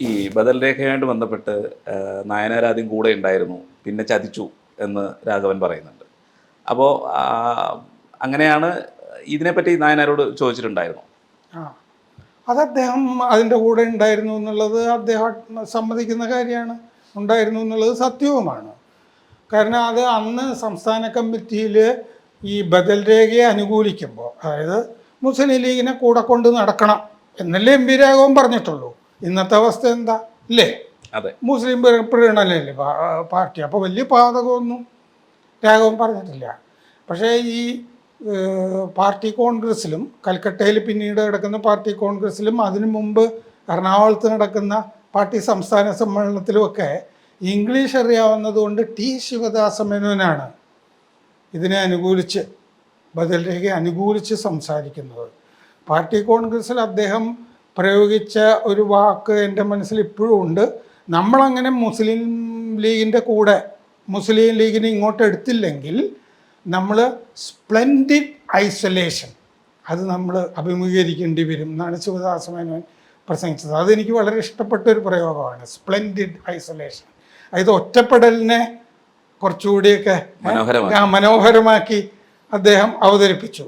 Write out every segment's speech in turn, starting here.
ഈ ബദൽ രേഖയുമായിട്ട് ബന്ധപ്പെട്ട് ആ, കൂടെ ഉണ്ടായിരുന്നു പിന്നെ ചതിച്ചു എന്ന് രാഘവൻ പറയുന്നുണ്ട്. അപ്പോൾ അങ്ങനെയാണ് ഇതിനെപ്പറ്റി നായനാരോട് ചോദിച്ചിട്ടുണ്ടായിരുന്നു. അത് അദ്ദേഹം അതിന്റെ കൂടെ ഉണ്ടായിരുന്നു എന്നുള്ളത് അദ്ദേഹം സമ്മതിക്കുന്ന കാര്യമാണ്. ഉണ്ടായിരുന്നു എന്നുള്ളത് സത്യവുമാണ്. കാരണം അത് അന്ന് സംസ്ഥാന കമ്മിറ്റിയിൽ ഈ ബദൽ രേഖയെ അനുകൂലിക്കുമ്പോൾ അതായത് മുസ്ലിം ലീഗിനെ കൂടെ കൊണ്ട് നടക്കണം എന്നല്ലേ എം പി രാഘവൻ പറഞ്ഞിട്ടുള്ളൂ. ഇന്നത്തെ അവസ്ഥ എന്താ? ഇല്ലേ? അതെ. മുസ്ലിം പ്രീ- പ്രീണനല്ലേ പാർട്ടി. അപ്പോൾ വലിയ പാതകമൊന്നും രാഘവൻ പറഞ്ഞിട്ടില്ല. പക്ഷേ ഈ പാർട്ടി കോൺഗ്രസ്സിലും കൽക്കട്ടയിൽ പിന്നീട് നടക്കുന്ന പാർട്ടി കോൺഗ്രസ്സിലും അതിനു മുമ്പ് എറണാകുളത്ത് നടക്കുന്ന പാർട്ടി സംസ്ഥാന സമ്മേളനത്തിലുമൊക്കെ ഇംഗ്ലീഷ് അറിയാവുന്നതുകൊണ്ട് ടി. ശിവദാസ മേനോനാണ് ഇതിനെ അനുകൂലിച്ച് ബദൽ രേഖയെ അനുകൂലിച്ച് സംസാരിക്കുന്നത്. പാർട്ടി കോൺഗ്രസ്സിൽ അദ്ദേഹം പ്രയോഗിച്ച ഒരു വാക്ക് എന്റെ മനസ്സിൽ ഇപ്പോഴും ഉണ്ട്. നമ്മളങ്ങനെ മുസ്ലിം ലീഗിന്റെ കൂടെ മുസ്ലിം ലീഗിനെ ഇങ്ങോട്ട് എടുത്തില്ലെങ്കിൽ നമ്മൾ സ്പ്ലെൻഡിഡ് ഐസൊലേഷൻ അത് നമ്മൾ അഭിമുഖീകരിക്കേണ്ടി വരും എന്നാണ് ശിവദാസ മേനോൻ പ്രസംഗിച്ചത്. അതെനിക്ക് വളരെ ഇഷ്ടപ്പെട്ട ഒരു പ്രയോഗമാണ് സ്പ്ലെൻഡിഡ് ഐസൊലേഷൻ. അതായത് ഒറ്റപ്പെടലിനെ കുറച്ചുകൂടിയൊക്കെ മനോഹരമാക്കി. അദ്ദേഹം അവതരിപ്പിച്ചു.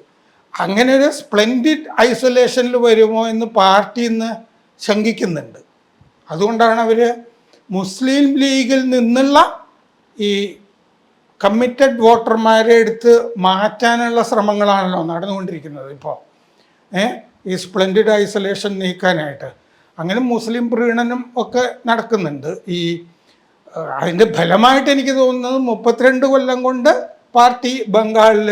അങ്ങനെ ഒരു സ്പ്ലെൻഡിഡ് ഐസൊലേഷനിൽ വരുമോ എന്ന് പാർട്ടി ഇന്ന് ശങ്കിക്കുന്നുണ്ട്. അതുകൊണ്ടാണ് അവർ മുസ്ലിം ലീഗിൽ നിന്നുള്ള ഈ കമ്മിറ്റഡ് വോട്ടർമാരെ എടുത്ത് മാറ്റാനുള്ള ശ്രമങ്ങളാണല്ലോ നടന്നുകൊണ്ടിരിക്കുന്നത് ഇപ്പോൾ ഈ സ്പ്ലെൻഡിഡ് ഐസൊലേഷൻ നീക്കാനായിട്ട്. അങ്ങനെ മുസ്ലിം പ്രീണനം ഒക്കെ നടക്കുന്നുണ്ട്. ഈ അതിന്റെ ഫലമായിട്ട് എനിക്ക് തോന്നുന്നത് മുപ്പത്തിരണ്ട് കൊല്ലം കൊണ്ട് പാർട്ടി ബംഗാളിൽ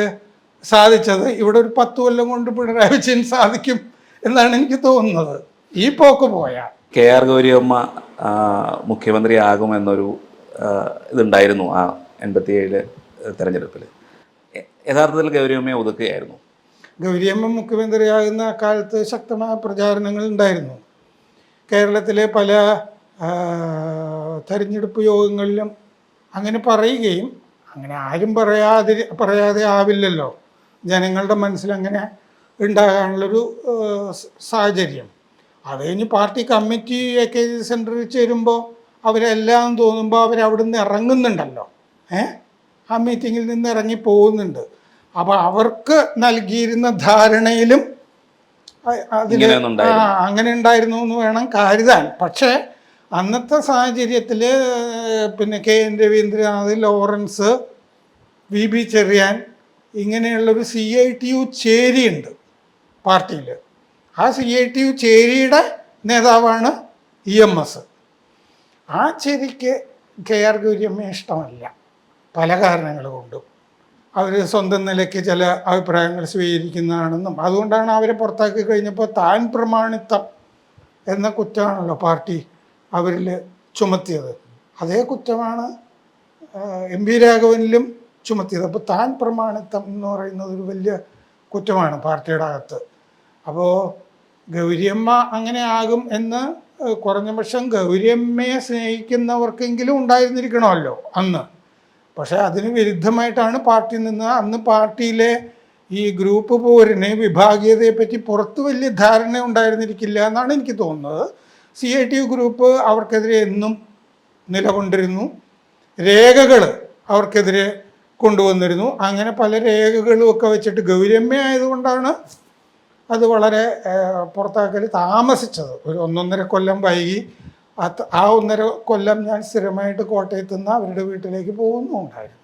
സാധിച്ചത്. ഇവിടെ ഒരു പത്ത് കൊല്ലം കൊണ്ട് പിണറായി വിജയൻ സാധിക്കും എന്നാണ് എനിക്ക് തോന്നുന്നത്. ഈ പോക്ക് പോയാൽ കെ ആർ ഗൗരിയമ്മ മുഖ്യമന്ത്രി ആകും എന്നൊരു ഇതുണ്ടായിരുന്നു ആ എൺപത്തി ഏഴ് തെരഞ്ഞെടുപ്പിൽ യഥാർത്ഥത്തിൽ ഗൗരിയമ്മയെ ഒതുക്കുകയായിരുന്നു. ഗൗരിയമ്മ മുഖ്യമന്ത്രിയാകുന്ന കാലത്ത് ശക്തമായ പ്രചാരണങ്ങൾ ഉണ്ടായിരുന്നു. കേരളത്തിലെ പല തെരഞ്ഞെടുപ്പ് യോഗങ്ങളിലും അങ്ങനെ പറയുകയും അങ്ങനെ ആരും പറയാതെ പറയാതെ ആവില്ലല്ലോ. ജനങ്ങളുടെ മനസ്സിൽ അങ്ങനെ ഉണ്ടാകാനുള്ളൊരു സാഹചര്യം. അത് കഴിഞ്ഞ് party committee A K G സെന്ററിൽ ചേരുമ്പോൾ അവരെല്ലാം തോന്നുമ്പോൾ അവരവിടുന്ന് ഇറങ്ങുന്നുണ്ടല്ലോ. ഏ? ആ മീറ്റിങ്ങിൽ നിന്ന് ഇറങ്ങി പോകുന്നുണ്ട്. അപ്പോൾ അവർക്ക് നൽകിയിരുന്ന ധാരണയിലും അതിൽ അങ്ങനെ ഉണ്ടായിരുന്നു എന്ന് വേണം കരുതാൻ. പക്ഷേ അന്നത്തെ സാഹചര്യത്തിൽ പിന്നെ K N Raveendranath Lawrence V B Cherian ഇങ്ങനെയുള്ളൊരു സി ഐ ടി യു ചേരിയുണ്ട് പാർട്ടിയിൽ ആ സി ഐ ടി യു ചേരിയുടെ നേതാവാണ് ഇ എം എസ് ആ ചേരിക്ക് കെ ആർ ഗൗരിയമ്മയെ ഇഷ്ടമല്ല. പല കാരണങ്ങൾ കൊണ്ടും അവർ സ്വന്തം നിലയ്ക്ക് ചില അഭിപ്രായങ്ങൾ സ്വീകരിക്കുന്നതാണെന്നും അതുകൊണ്ടാണ് അവരെ പുറത്താക്കി കഴിഞ്ഞപ്പോൾ താൻ പ്രമാണിത്തം എന്ന കുറ്റമാണല്ലോ പാർട്ടി അവരിൽ ചുമത്തിയത്. അതേ കുറ്റമാണ് എം വി രാഘവനിലും ചുമത്തിയത്. അപ്പോൾ താൻ പ്രമാണിത്തം എന്ന് പറയുന്നത് ഒരു വലിയ കുറ്റമാണ് പാർട്ടിയുടെ അകത്ത്. അപ്പോൾ ഗൗരിയമ്മ അങ്ങനെ ആകും എന്ന് കുറഞ്ഞ പക്ഷം ഗൗരിയമ്മയെ സ്നേഹിക്കുന്നവർക്കെങ്കിലും ഉണ്ടായിരുന്നിരിക്കണമല്ലോ അന്ന്. പക്ഷേ അതിന് വിരുദ്ധമായിട്ടാണ് പാർട്ടി നിന്ന് അന്ന് പാർട്ടിയിലെ ഈ ഗ്രൂപ്പ് പോരിന് വിഭാഗീയതയെപ്പറ്റി പുറത്ത് വലിയ ധാരണ ഉണ്ടായിരുന്നിരിക്കില്ല എന്നാണ് എനിക്ക് തോന്നുന്നത്. സി ഐ ടി ഗ്രൂപ്പ് അവർക്കെതിരെ എന്നും നിലകൊണ്ടിരുന്നു. രേഖകൾ അവർക്കെതിരെ കൊണ്ടുവന്നിരുന്നു. അങ്ങനെ പല രേഖകളും ഒക്കെ വെച്ചിട്ട് ഗൗരമ്മ ആയതുകൊണ്ടാണ് അത് വളരെ പുറത്താക്കൽ താമസിച്ചത്. ഒരു ഒന്നൊന്നര കൊല്ലം വൈകി. ആ ഒന്നര കൊല്ലം ഞാൻ സ്ഥിരമായിട്ട് കോട്ടയത്ത് നിന്ന് അവരുടെ വീട്ടിലേക്ക് പോകുന്നുണ്ടായിരുന്നു.